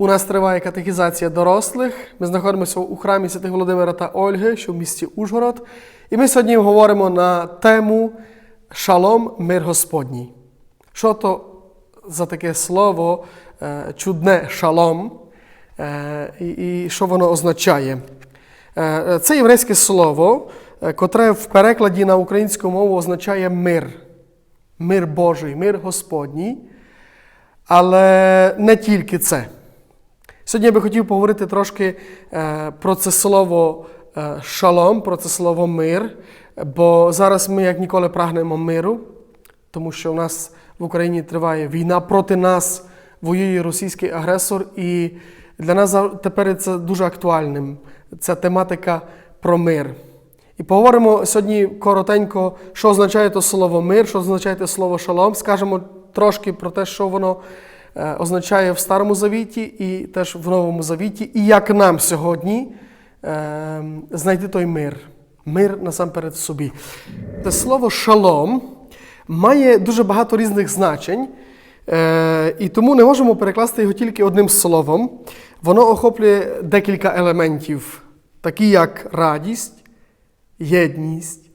У нас триває катехізація дорослих. Ми знаходимося у храмі Святих Володимира та Ольги, що в місті Ужгород. І ми сьогодні говоримо на тему Шалом, мир Господній. Що то за таке слово е, чудне шалом е, і, що воно означає? Е, Це єврейське слово, котре в перекладі на українську мову означає мир. Мир Божий, мир Господній. Але не тільки це. Сьогодні я би хотів поговорити трошки е, про це слово е, шалом, про це слово мир, бо зараз ми як ніколи прагнемо миру, тому що в нас в Україні триває війна проти нас, воює російський агресор, і для нас тепер це дуже актуальним. Ця тематика про мир. І поговоримо сьогодні коротенько, що означає то слово мир, що означає те слово шалом. Скажемо трошки про те, що воно означає в Старому Завіті і теж в Новому Завіті, і як нам сьогодні е, знайти той мир. Мир насамперед собі. Це слово шалом має дуже багато різних значень, е, і тому не можемо перекласти його тільки одним словом. Воно охоплює декілька елементів, такі як радість, єдність,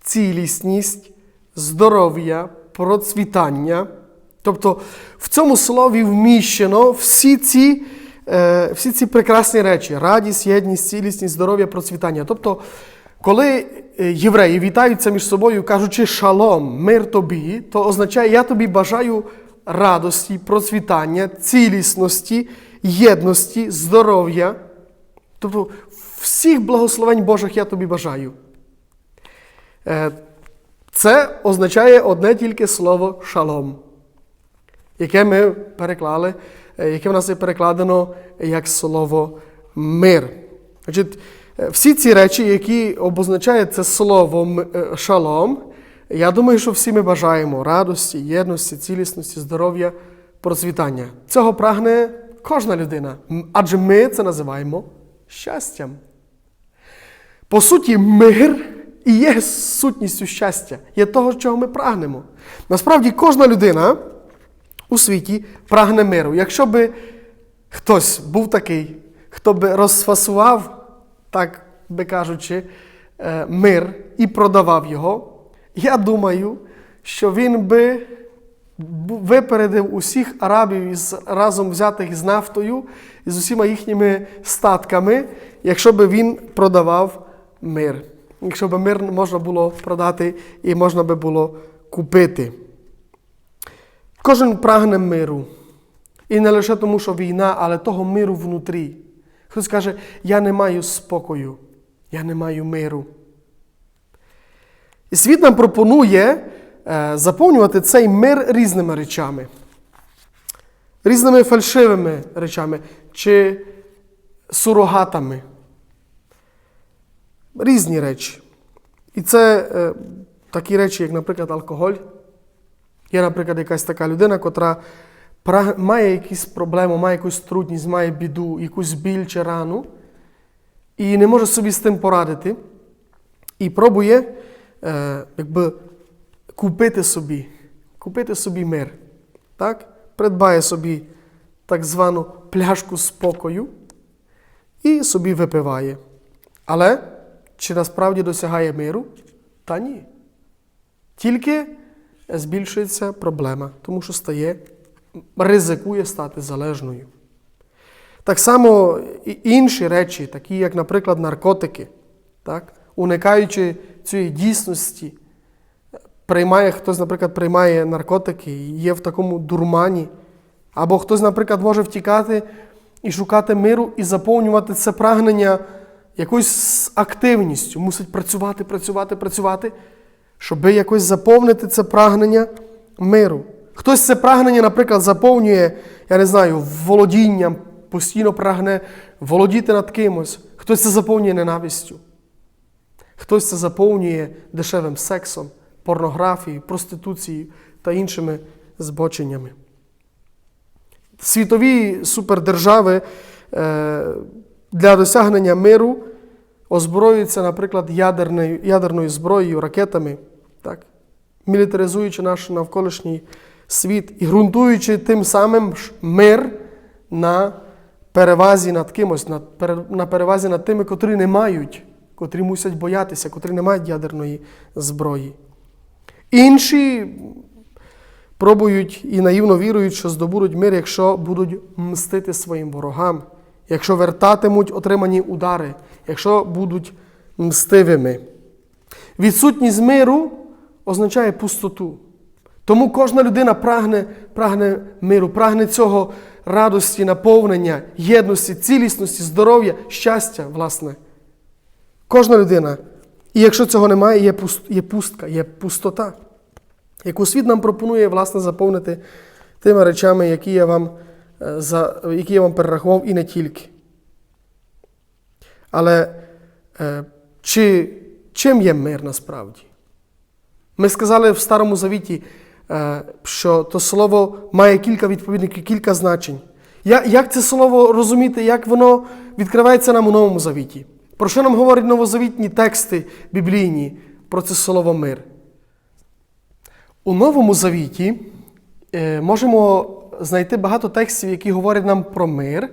цілісність, здоров'я, процвітання. Тобто в цьому слові вміщено всі ці, е, всі ці прекрасні речі: радість, єдність, цілісність, здоров'я, процвітання. Тобто, коли е, євреї вітаються між собою, кажучи шалом, мир тобі, то означає, я тобі бажаю радості, процвітання, цілісності, єдності, здоров'я. Тобто всіх благословень Божих я тобі бажаю. Е, Це означає одне тільки слово шалом, яке ми переклали, яке в нас є перекладено як слово мир. Значить, всі ці речі, які обозначає це слово шалом, я думаю, що всі ми бажаємо радості, єдності, цілісності, здоров'я, процвітання. Цього прагне кожна людина, адже ми це називаємо щастям. По суті, мир і є сутністю щастя, є того, чого ми прагнемо. Насправді, кожна людина у світі прагне миру. Якщо би хтось був такий, хто би розфасував, так би кажучи, е, мир і продавав його, я думаю, що він би випередив усіх арабів із разом взятих з нафтою і з усіма їхніми статками, якщо би він продавав мир. Якщо б мир можна було продати і можна би було купити. Кожен прагне миру. І не лише тому, що війна, але того миру внутрі. Хтось каже, я не маю спокою, я не маю миру. І світ нам пропонує е, заповнювати цей мир різними речами, різними фальшивими речами чи сурогатами. Різні речі. І це е, такі речі, як, наприклад, алкоголь. Є, наприклад, якась така людина, котра має якісь проблеми, має якусь трудність, має біду, якусь біль чи рану, і не може собі з тим порадити, і пробує е, якби, купити собі, купити собі мир. Так? Придбає собі так звану пляшку спокою і собі випиває. Але чи насправді досягає миру? Та ні. Тільки збільшується проблема, тому що стає, ризикує стати залежною. Так само і інші речі, такі як, наприклад, наркотики, так? уникаючи цієї дійсності, приймає, хтось, наприклад, приймає наркотики і є в такому дурмані, або хтось, наприклад, може втікати і шукати миру і заповнювати це прагнення якоюсь активністю, мусить працювати, працювати, працювати, щоб якось заповнити це прагнення миру. Хтось це прагнення, наприклад, заповнює, я не знаю, володінням, постійно прагне володіти над кимось. Хтось це заповнює ненавистю. Хтось це заповнює дешевим сексом, порнографією, проституцією та іншими збоченнями. Світові супердержави е, для досягнення миру озброюються, наприклад, ядерною, ядерною зброєю, ракетами, так? мілітаризуючи наш навколишній світ і ґрунтуючи тим самим мир на перевазі над кимось, на перевазі над тими, котрі не мають, котрі мусять боятися, котрі не мають ядерної зброї. Інші пробують і наївно вірують, що здобудуть мир, якщо будуть мстити своїм ворогам, якщо вертатимуть отримані удари, якщо будуть мстивими. Відсутність миру означає пустоту. Тому кожна людина прагне, прагне миру, прагне цього радості, наповнення, єдності, цілісності, здоров'я, щастя, власне. Кожна людина. І якщо цього немає, є, є пустка, є пустота, яку світ нам пропонує, власне, заповнити тими речами, які я вам, за, які я вам перерахував, і не тільки. Але е, чи, чим є мир насправді? Ми сказали в Старому Завіті, е, що то слово має кілька відповідників, кілька значень. Як це слово розуміти, як воно відкривається нам у Новому Завіті? Про що нам говорять новозавітні тексти біблійні про це слово мир? У Новому Завіті е, можемо знайти багато текстів, які говорять нам про мир.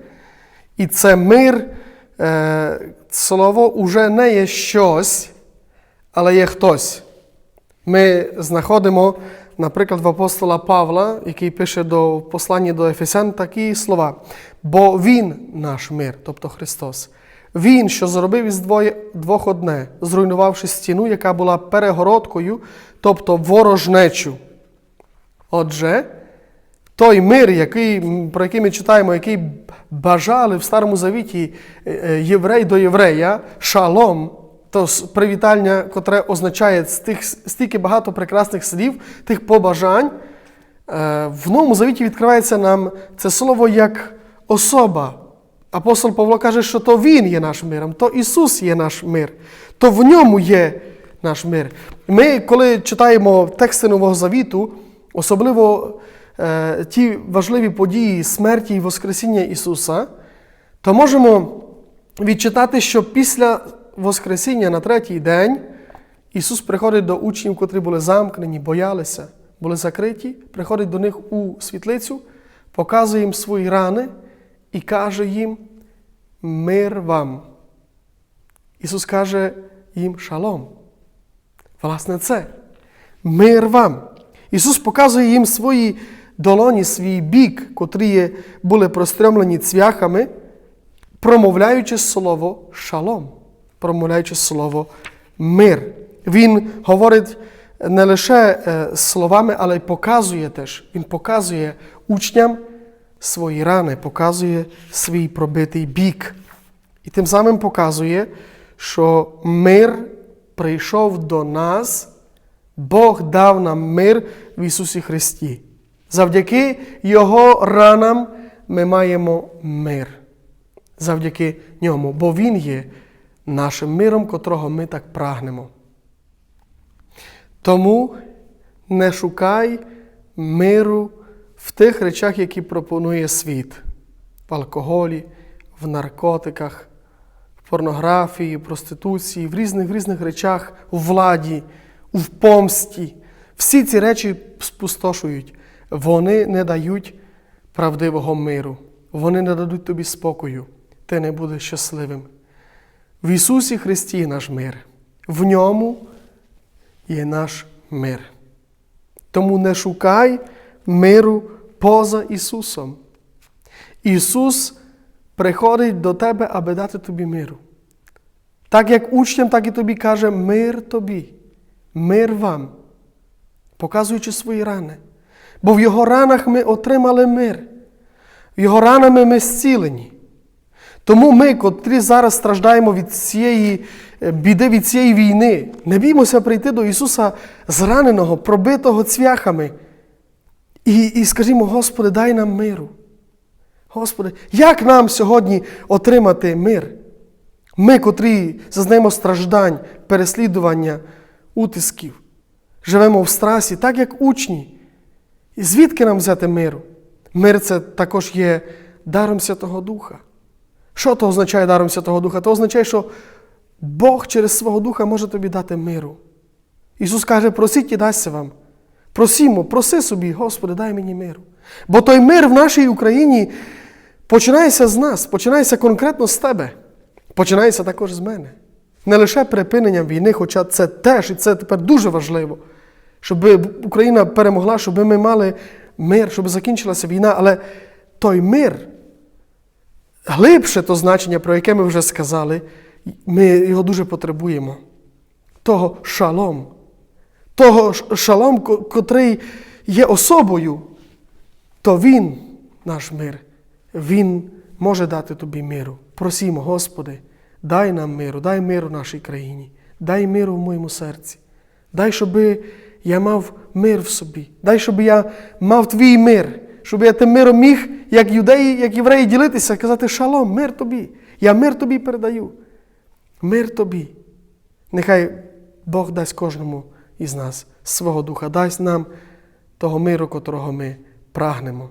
І це мир, е, слово уже не є щось, але є хтось. Ми знаходимо, наприклад, в апостола Павла, який пише до в посланні до Ефесян такі слова. Бо Він наш мир, тобто Христос. Він, що зробив із двоє, двох одне, зруйнувавши стіну, яка була перегородкою, тобто ворожнечу. Отже, той мир, який, про який ми читаємо, який бажали в Старому Завіті е, е, єврей до єврея, шалом, то привітання, котре означає стих, стільки багато прекрасних слів, тих побажань, е, в Новому Завіті відкривається нам це слово як особа. Апостол Павло каже, що то Він є наш миром, то Ісус є наш мир, то в ньому є наш мир. Ми, коли читаємо тексти Нового Завіту, особливо ті важливі події смерті і Воскресіння Ісуса, то можемо відчитати, що після Воскресіння на третій день Ісус приходить до учнів, котрі були замкнені, боялися, були закриті, приходить до них у світлицю, показує їм свої рани і каже їм мир вам. Ісус каже їм шалом. Власне, це мир вам. Ісус показує їм свої долоні, свій бік, котрі були простремлені цвяхами, промовляючи слово шалом, промовляючи слово мир. Він говорить не лише е, словами, але й показує теж. Він показує учням свої рани, показує свій пробитий бік. І тим самим показує, що мир прийшов до нас, Бог дав нам мир в Ісусі Христі. Завдяки Його ранам ми маємо мир. Завдяки ньому, бо Він є нашим миром, котрого ми так прагнемо. Тому не шукай миру в тих речах, які пропонує світ: в алкоголі, в наркотиках, в порнографії, проституції, в різних, в різних речах, у владі, в помсті. Всі ці речі спустошують. Вони не дають правдивого миру. Вони не дадуть тобі спокою. Ти не будеш щасливим. В Ісусі Христі наш мир. В ньому є наш мир. Тому не шукай миру поза Ісусом. Ісус приходить до тебе, аби дати тобі миру. Так як учням, так і тобі каже мир тобі, мир вам, показуючи свої рани. Бо в Його ранах ми отримали мир. В Його ранами ми зцілені. Тому ми, котрі зараз страждаємо від цієї е, біди, від цієї війни, не біймося прийти до Ісуса зраненого, пробитого цвяхами. І, і скажімо, Господи, дай нам миру. Господи, як нам сьогодні отримати мир? Ми, котрі зазнаємо страждань, переслідування, утисків, живемо в страсі, так як учні. І звідки нам взяти миру? Мир це також є даром Святого Духа. Що то означає даром Святого Духа? То означає, що Бог через свого Духа може тобі дати миру. Ісус каже, просіть і дасться вам. Просімо, проси собі, Господи, дай мені миру. Бо той мир в нашій Україні починається з нас, починається конкретно з тебе, починається також з мене. Не лише припиненням війни, хоча це теж, і це тепер дуже важливо, щоб Україна перемогла, щоб ми мали мир, щоб закінчилася війна, але той мир, глибше то значення, про яке ми вже сказали, ми його дуже потребуємо. Того шалом, того шалом, котрий є особою, то Він, наш мир, Він може дати тобі миру. Просімо, Господи, дай нам миру, дай миру нашій країні, дай миру в моєму серці. Дай, щоби я мав мир в собі. Дай, щоб я мав твій мир, щоб я тим миром міг, як юдеї, як євреї, ділитися, казати шалом, мир тобі. Я мир тобі передаю. Мир тобі. Нехай Бог дасть кожному із нас свого духа, дасть нам того миру, котрого ми прагнемо.